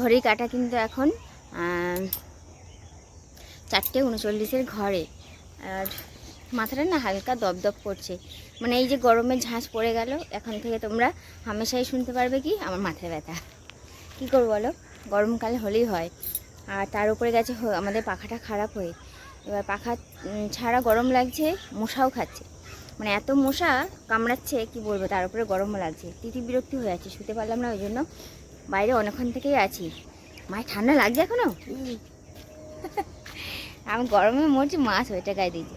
ঘড়ি কাটা কিন্তু এখন চারটে উনচল্লিশের ঘরে। আর মাথাটা না হালকা দপদপ করছে। মানে এই যে গরমের ঝাঁঝ পড়ে গেল, এখন থেকে তোমরা হামেশাই শুনতে পারবে কি আমার মাথায় ব্যথা। কী করব বলো? গরমকাল হলেই হয়। আর তার উপরে গেছে আমাদের পাখাটা খারাপ হয়ে। এবার পাখা ছাড়া গরম লাগছে, মশাও খাচ্ছে। মানে এত মশা কামড়াচ্ছে, কি বলব? তার উপরে গরমও লাগছে। তিতি বিরক্তি হয়ে যাচ্ছে শুতে পারলাম না ওই জন্য। বাইরে অনেকক্ষণ থেকেই আছি। মায়ের ঠান্ডা লাগছে এখনও? আমি গরমে মরছি মাছ ওইটা গায়ে দিয়েছে।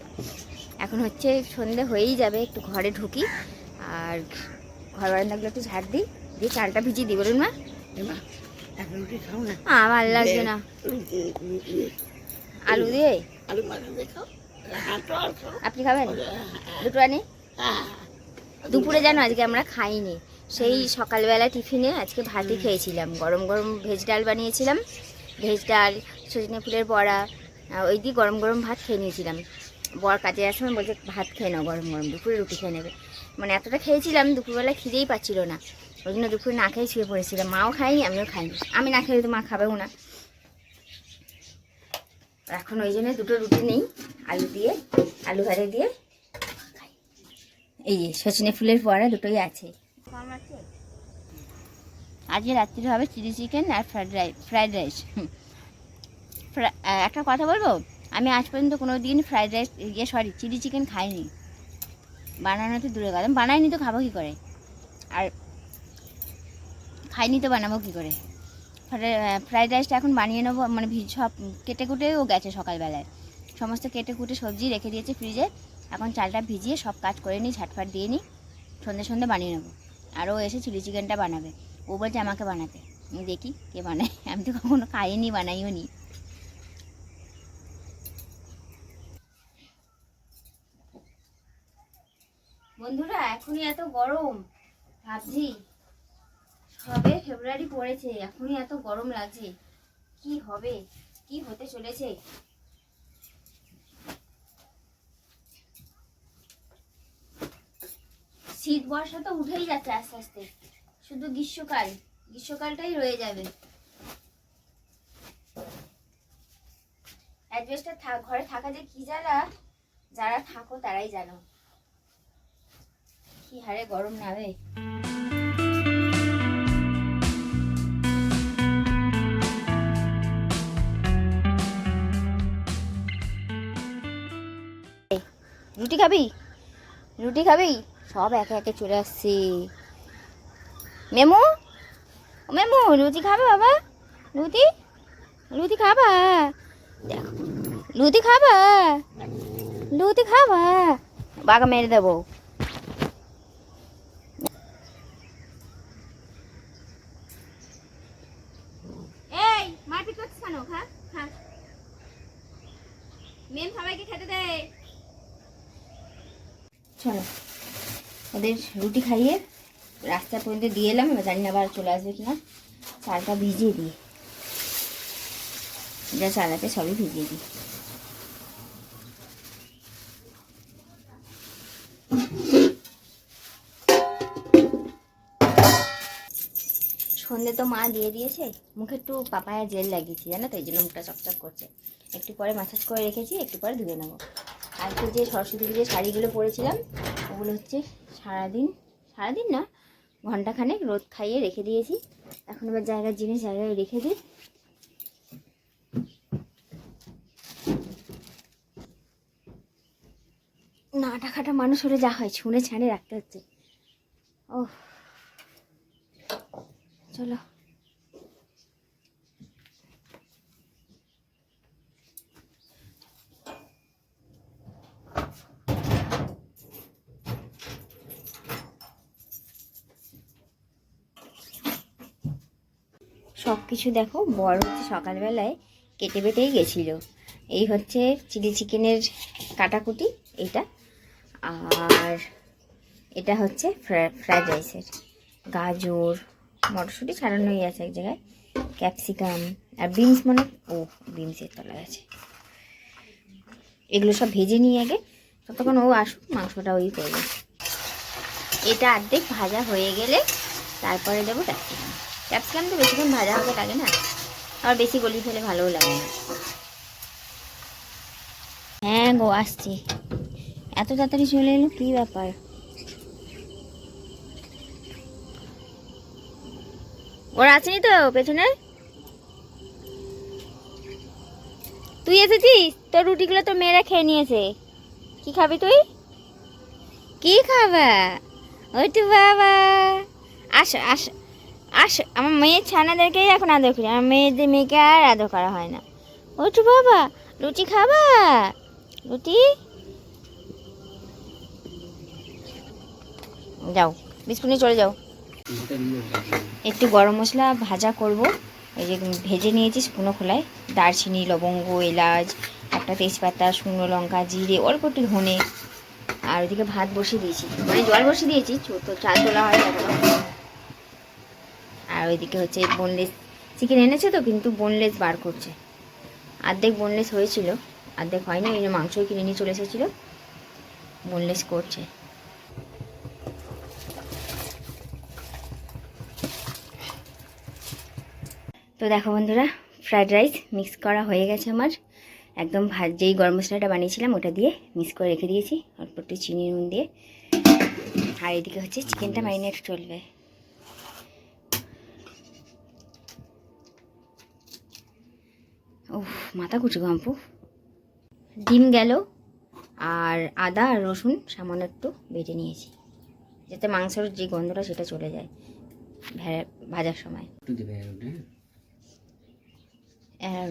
এখন হচ্ছে সন্ধে হয়েই যাবে একটু ঘরে ঢুকি। আর ঘর বারান্দাগুলো একটু ঝাড় দিই দিয়ে চালটা ভিজিয়ে দিই বলুন মা। আমার লাগছে না। আলু দিয়ে? আপনি খাবেন? দুটো আনি? হ্যাঁ। দুপুরে জানো আজকে আমরা খাইনি। সেই সকালবেলা টিফিনে আজকে ভাতই খেয়েছিলাম। গরম গরম ভেজ ডাল বানিয়েছিলাম ভেজ ডাল সজনে ফুলের বড়া ওই দিয়ে গরম গরম ভাত খেয়ে নিয়েছিলাম। বর কাজে যাওয়ার সময় বলছে ভাত খেয়ে নাও গরম গরম দুপুরে রুটি খেয়ে নেবে। মানে এতটা খেয়েছিলাম দুপুরবেলা খিদেই পাচ্ছিল না। ওই জন্য দুপুরে না খেয়ে শুয়ে পড়েছিলাম। মাও খাইনি আমিও খাইনি। আমি না খেলে তো মা খাবেও না। এখন ওই জন্য দুটো রুটি নেই আলু দিয়ে আলু ভাজা দিয়ে এই সজনে ফুলের পড়া দুটোই আছে। আজকে রাত্রিরে হবে চিলি চিকেন আর ফ্রাইড রাইস ফ্রাইড রাইস একটা কথা বলব? আমি আজ পর্যন্ত কোনো দিন ফ্রাইড রাইস ইয়ে সরি চিলি চিকেন খাইনি। বানানো তো দূরে গেলাম বানাইনি তো খাব কী করে? আর খাইনি তো বানাবো কী করে? ফ্রাইড রাইসটা এখন বানিয়ে নেব। মানে সব কেটে কুটেও গেছে সকালবেলায়। সমস্ত কেটে কুটে সবজি রেখে দিয়েছে ফ্রিজে এখন চালটা ভিজিয়ে সব কাজ করে নিই, ঝাটফাট দিয়ে নিই। সন্ধে সন্ধে বানিয়ে নেব। আর ও এসে চিলি চিকেনটা বানাবে। ও বলছে, আমাকে বানাতে। আমি দেখি কে বানায়। আমি তো কখনো খাইনি, বানাইও নি। বন্ধুরা, এখনই এত গরম। ভাবছি, সবে ফেব্রুয়ারি পড়েছে, এখনই এত গরম লাগছে। কি হবে? কি হতে চলেছে? শীত বর্ষা তো উঠেই যাচ্ছে আস্তে আস্তে। শুধু গ্রীষ্মকাল, গ্রীষ্মকালটাই রয়ে যাবে। ঘরে থাকা যে কি যারা যারা থাকো তারাই জানো। কি হারে গরম নাবে রুটি খাবি? রুটি খাবি? সব একে একে চলে আসছে। মেমু? ও মেমু রুটি খাবে বাবা? রুটি রুটি খাবা? দেখো লুতি খাবা? লুতি খাবা? বাঘা মেরে দেবো। মেম সবাইকে খেতে দে। চলো। ওদের রুটি খাইয়ে রাস্তা পর্যন্ত দিয়ে এলাম, এবার জানি না আবার চলে আসবে কিনা। চালটা ভিজিয়ে দিই। যা চাল সবই ভিজিয়ে দিই। সন্ধে তো মা দিয়ে দিয়েছে, মুখে একটু পাপায়া জেল লাগিয়েছি, জানো তো, এই জন্য মুখটা চকচক করছে। একটু পরে মাসাজ করে রেখেছি, একটু পরে ধুয়ে নেব। আজকে যে সরস্বতী পুজোর শাড়িগুলো পরেছিলাম, ওগুলো হচ্ছে সারাদিন সারাদিন না ঘন্টাখানেক রোদ খাইয়ে রেখে দিয়েছি। এখন এবার জায়গার জিনিস জায়গায় রেখে দিই। না টাকাটা মানুষ হলে যা হয়, ছুঁড়ে ছাড়ে রাখতে হচ্ছে। ও চলো। সব কিছু দেখো বড় হচ্ছে সকালবেলায় কেটে বেটেই গেছিল। এই হচ্ছে চিলি চিকেনের কাটাকুটি এইটা আর এটা হচ্ছে ফ্রাইড রাইসের। গাজর, মটরশুঁটি ছাড়ানোই আছে এক জায়গায়। ক্যাপসিকাম আর বিনস মানে ও বিনসের তলায় আছে। এগুলো সব ভেজে নিয়ে আগে, ততক্ষণ ও আসুক, মাংসটা ওই করবে এটা অর্ধেক ভাজা হয়ে গেলে তারপরে দেবো ক্যাপসিকাম ক্যাপসিকাম তো বেশিক্ষণ ভাজা হতে লাগে না আর বেশি গলি ফেলে ভালোও লাগে না। হ্যাঁ গো, আসছি। এত তাড়াতাড়ি চলে এলো, কী ব্যাপার? ওরা আসেনি তো পেছনে? তুই এসেছিস? তোর রুটিগুলো তো মেয়েরা খেয়ে নিয়েছে। কি খাবি তুই? কি খাবা? ওই তো বাবা। আস আস আস, আমার মেয়ের ছানাদেরকেই এখন আদর করি। আমার মেয়েদের মেয়েকে আর আদর করা হয় না। ওইটু বাবা, রুটি খাবা? রুটি? যাও, বিস্কুট নিয়ে চলে যাও। একটু গরম মশলা ভাজা করব। এই যে ভেজে নিয়েছি শুকনো খোলায়। দারচিনি, লবঙ্গ, এলাচ, একটা তেজপাতা, শুকনো লঙ্কা, জিরে, অল্প একটু ধনে। আর ওইদিকে ভাত বসিয়ে দিয়েছি। মানে জল বসিয়ে দিয়েছি তো চাল তোলা হয় ওইদিকে হচ্ছে বোনলেস চিকেন এনেছে তো, কিন্তু বোনলেস বার করছে। অর্ধেক বোনলেস হয়েছিল অর্ধেক হয়নি ওই মাংসই কিনে নিয়ে চলে এসেছিল। বোনলেস করছে। তো দেখো বন্ধুরা ফ্রায়েড রাইস মিক্স করা হয়ে গেছে আমার। একদম ভাত যেই গরম মশলাটা বানিয়েছিলাম, ওটা দিয়ে মিক্স করে রেখে দিয়েছি, অল্প একটু চিনি নুন দিয়ে। আর এদিকে হচ্ছে চিকেনটা ম্যারিনেট চলবে। উফ মাথা কুচি গম্পু ডিম গেল আর আদা আর রসুন সামান্য একটু বেটে নিয়েছি যাতে মাংসর যে গন্ধটা সেটা চলে যায় ভেড়া ভাজার সময়। হ্যাঁ?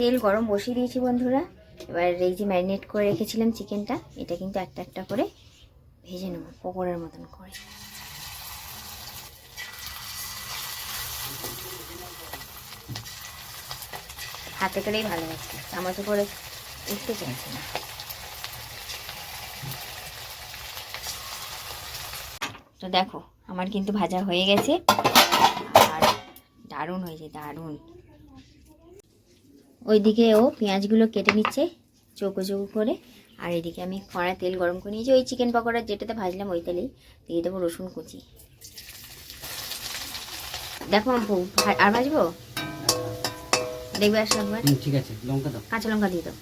তেল গরম বসিয়ে দিয়েছি বন্ধুরা। এবার এই যে ম্যারিনেট করে রেখেছিলাম চিকেনটা এটা কিন্তু একটা একটা করে ভেজে নেব পকোড়ার মতন করে। হাতে করেই ভালো লাগছে। চামচে করে উঠতে চাইছে না। তো দেখো, আমার কিন্তু ভাজা হয়ে গেছে। আর দারুণ হয়েছে, দারুণ। ওইদিকে ও পেঁয়াজগুলো কেটে নিচ্ছে চৌকো চৌকো করে। আর এদিকে আমি কড়া তেল গরম করে নিয়েছি। ওই চিকেন পকোড়া যেটাতে ভাজলাম ওই তেলেই দিয়ে দেবো রসুন কুচি। দেখো আর ভাজবো? দেখবে আসো একবার। ঠিক আছে লঙ্কা দাও। কাঁচা লঙ্কা দিয়ে দাও।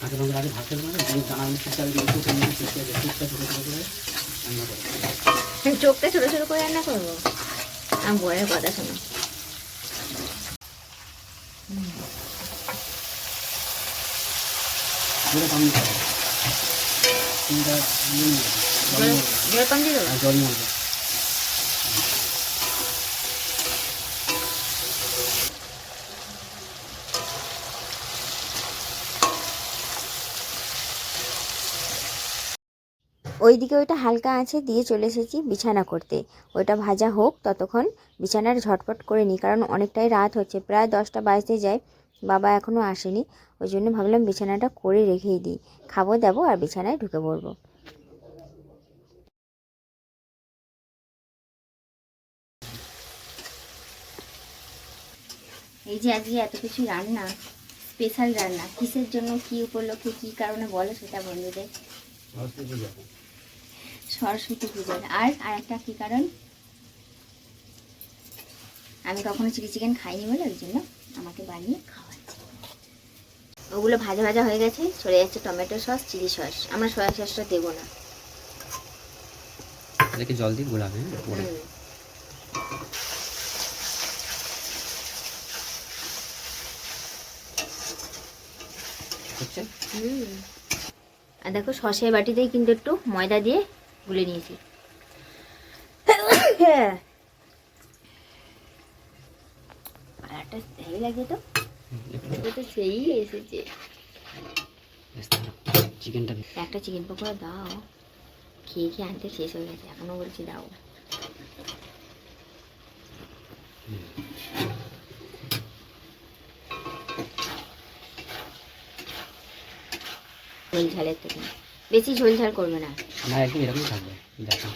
কাঁচা লঙ্কা আগে ভাজতে তুমি ছোটো ছোটো করে রান্না করো চোখটা ছোটো ছোটো করে রান্না করব? আমার বউয়ের কথা শোনো। জল জল দেবে, জল কম ওইদিকে ওইটা হালকা আছে দিয়ে চলে এসেছি বিছানা করতে। ওইটা ভাজা হোক ততক্ষণ বিছানার ঝটপট করে নিই কারণ অনেকটাই রাত হচ্ছে প্রায় দশটা বাজতে যায় বাবা এখনও আসেনি ওই জন্য ভাবলাম বিছানাটা করে রেখেই দিই। খাব দাবো আর বিছানায় ঢুকে পড়ব। এই যে আজকে এত কিছু রান্না স্পেশাল রান্না কিসের জন্য কি উপলক্ষে কি কারণে বলো সেটা বন্ধুদের। সরস্বতী পূজা সরস্বতী পূজার। আর আর একটা কী কারণ? আমি কখনো চিলি চিকেন খাইনি বলে ওই জন্য আমাকে বানিয়ে খাওয়াচ্ছে ওগুলো ভাজা ভাজা হয়ে গেছে চলে যাচ্ছে টমেটো সস চিলি সস। আমরা সয়া সসটা দেবো না। এটাকে জল দিয়ে গোলাবে হ্যাঁ? আর দেখো সসের বাটিতেই কিন্তু একটু ময়দা দিয়ে গুলে নিয়েছি। কালারটা হেভি লাগে তো? তো সেই এসেছে। চিকেনটা একটা চিকেন পকোড়া দাও। খেয়ে খেয়ে আনতে শেষ হয়ে গেছে। এখনও বলছি দাও। ঝোল ঝালের থেকে। বেশি ঝোল ঝাল করবে না। আমার একদম এরকম থাকবে দেখো।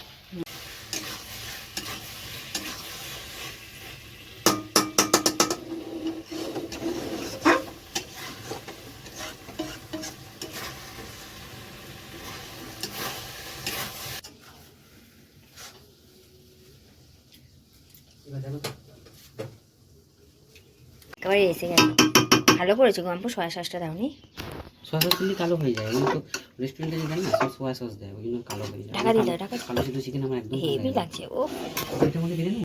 একেবারে এসে গেল। ভালো করেছ গম্প সয়া সসটা দাওনি। সোয়া সস দিলে কালো হয়ে যায় ওই তো রেস্টুরেন্টে যে দেয় না সব সোয়া সস দেয় ওই জন্য কালো হয়ে যায়। টাকা দিয়ে টাকা কালো শুধু চিকেন আমার একদম হেভি লাগে লাগছে ও এটার মধ্যে দিলে না।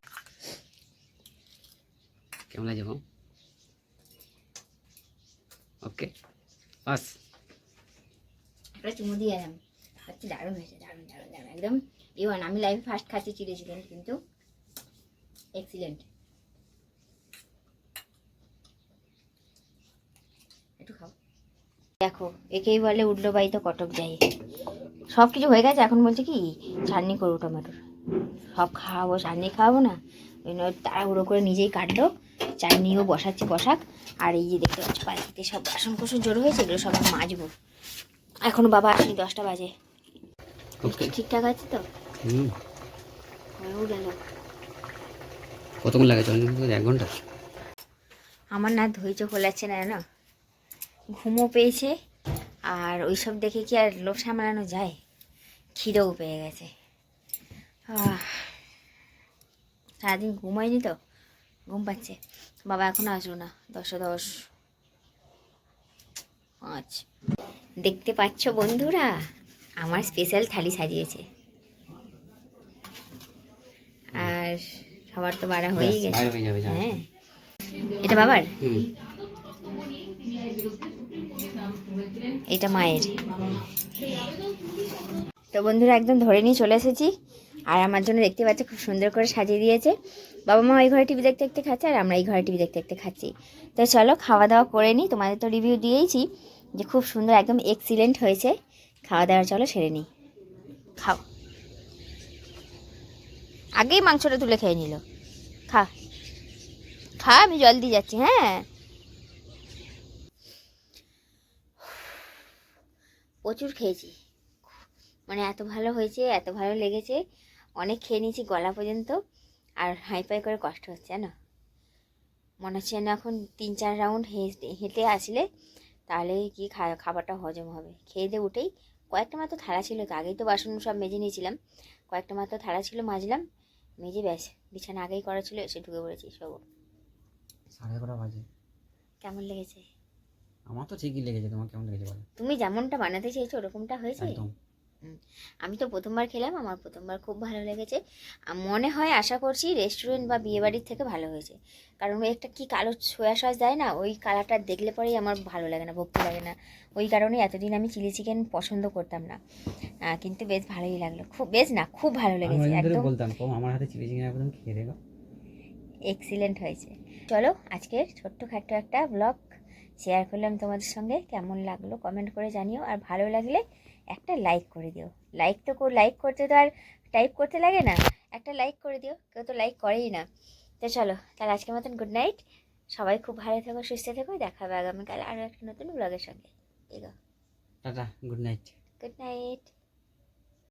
কেমন লাগছে গো ওকে বাস একটা চুমু দিয়ে এলাম সত্যি দারুণ হয়েছে দারুণ দারুণ দারুণ একদম। ইওয়ান আমি লাইফে ফার্স্ট খাচ্ছি চিলি চিকেন কিন্তু এক্সিলেন্ট একটু খাও। দেখো একেই বলে উঠল বাড়ি তো কটক যাই। সব কিছু হয়ে গেছে এখন বলছে কি চাটনি করব টমেটোর সব খাওয়াবো চাটনি খাওয়াবো না? ওই জন্য তাড়াহুড়ো করে নিজেই কাটলো। চাটনিও বসাচ্ছি বসাক। আর এই যে দেখতে পাচ্ছ বাড়িতে সব বাসন কোসন জড়ো হয়েছে এগুলো সব মাজবো। এখনও বাবা আসেনি দশটা বাজে। ঠিকঠাক আছে তো? কতক্ষণ লাগে এক ঘণ্টা? আমার না ধৈর্য খোলাচ্ছে না না ঘুমও পেয়েছে। আর ওইসব দেখে কি আর লোভ সামলানো যায়? খিদেও পেয়ে গেছে। সারাদিন ঘুমায়নি তো? ঘুম পাচ্ছে। বাবা এখনও আসলো না দশটা দশ পাঁচ। দেখতে পাচ্ছ বন্ধুরা আমার স্পেশাল থালি সাজিয়েছে। আর সবার তো বাড়া হয়েই গেছে। হয়ে। এটা বাবার? হুম। এটা মায়ের। তো বন্ধুরা একদম ধরে নিয়ে চলে এসেছি। আর আমার জন্য দেখতে পাচ্ছ খুব সুন্দর করে সাজিয়ে দিয়েছে। বাবা মা ওই ঘরে টিভি দেখতে দেখতে খাচ্ছে আর আমরা এই ঘরে টিভি দেখতে দেখতে খাচ্ছি। তো চলো খাওয়া দাওয়া করে নিই। তোমাদের তো রিভিউ দিয়েইছি যে খুব সুন্দর একদম এক্সিলেন্ট হয়েছে। খাওয়া দাওয়া চলো সেরে নিই। খাও। আগেই মাংসটা তুলে খেয়ে নিল। খা। খা, আমি জল দিয়ে যাচ্ছি হ্যাঁ। প্রচুর খেয়েছি। মানে এত ভালো হয়েছে এত ভালো লেগেছে। অনেক খেয়ে নিয়েছি গলা পর্যন্ত। আর হাইফাই করে কষ্ট হচ্ছে জানো? মনে হচ্ছে না এখন তিন চার রাউন্ড হেঁটে আসলে তাহলে কি খা- খাবারটা হজম হবে। খেয়ে দিয়ে উঠেই কয়েকটা মাত্র থালা ছিল তো আগেই তো বাসন সব মেজে নিয়েছিলাম। কয়েকটা মাত্র থালা ছিল মাজলাম মেজে ব্যাস বিছানা আগেই করা ছিল এসে ঢুকে পড়েছি সব সাড়ে এগারোটা বাজে। কেমন লেগেছে? আমার তো ঠিকই লেগেছে তোমার কেমন লেগেছে বলো? তুমি যেমনটা বানাতে চেয়েছো ওরকমটা হয়েছে? একদম। আমি তো প্রথমবার খেলাম আমার প্রথমবার খুব ভালো লেগেছে। মনে হয় আশা করছি রেস্টুরেন্ট বা বিয়েবাড়ির থেকে ভালো হয়েছে। কারণ ওই একটা কি কালো সোয়া সস দেয় না ওই কালারটা দেখলে পরেই আমার ভালো লাগে না ভক্তি লাগে না। ওই কারণে এতদিন আমি চিলি চিকেন পছন্দ করতাম না। কিন্তু বেশ ভালোই লাগল। খুব বেশ না খুব ভালো লেগেছে একদম। বলতাম আমার হাতে চিলি চিকেন একদম খেয়ে দেখো এক্সিলেন্ট হয়েছে। চলো আজকের ছোট্ট খাট্ট একটা ব্লগ শেয়ার করলাম তোমাদের সঙ্গে। কেমন লাগল কমেন্ট করে জানিও। আর ভালো লাগলে একটা লাইক করে দিও। লাইক তো লাইক করতে তো আর টাইপ করতে লাগে না। একটা লাইক করে দিও। কেউ তো লাইক করেই না। তো চলো তাহলে আজকের মতন গুড নাইট সবাই খুব ভালো থেকো সুস্থ থেকো। দেখা হবে আগামীকাল আরও একটা নতুন ব্লগের সঙ্গে। এগো tata good night good night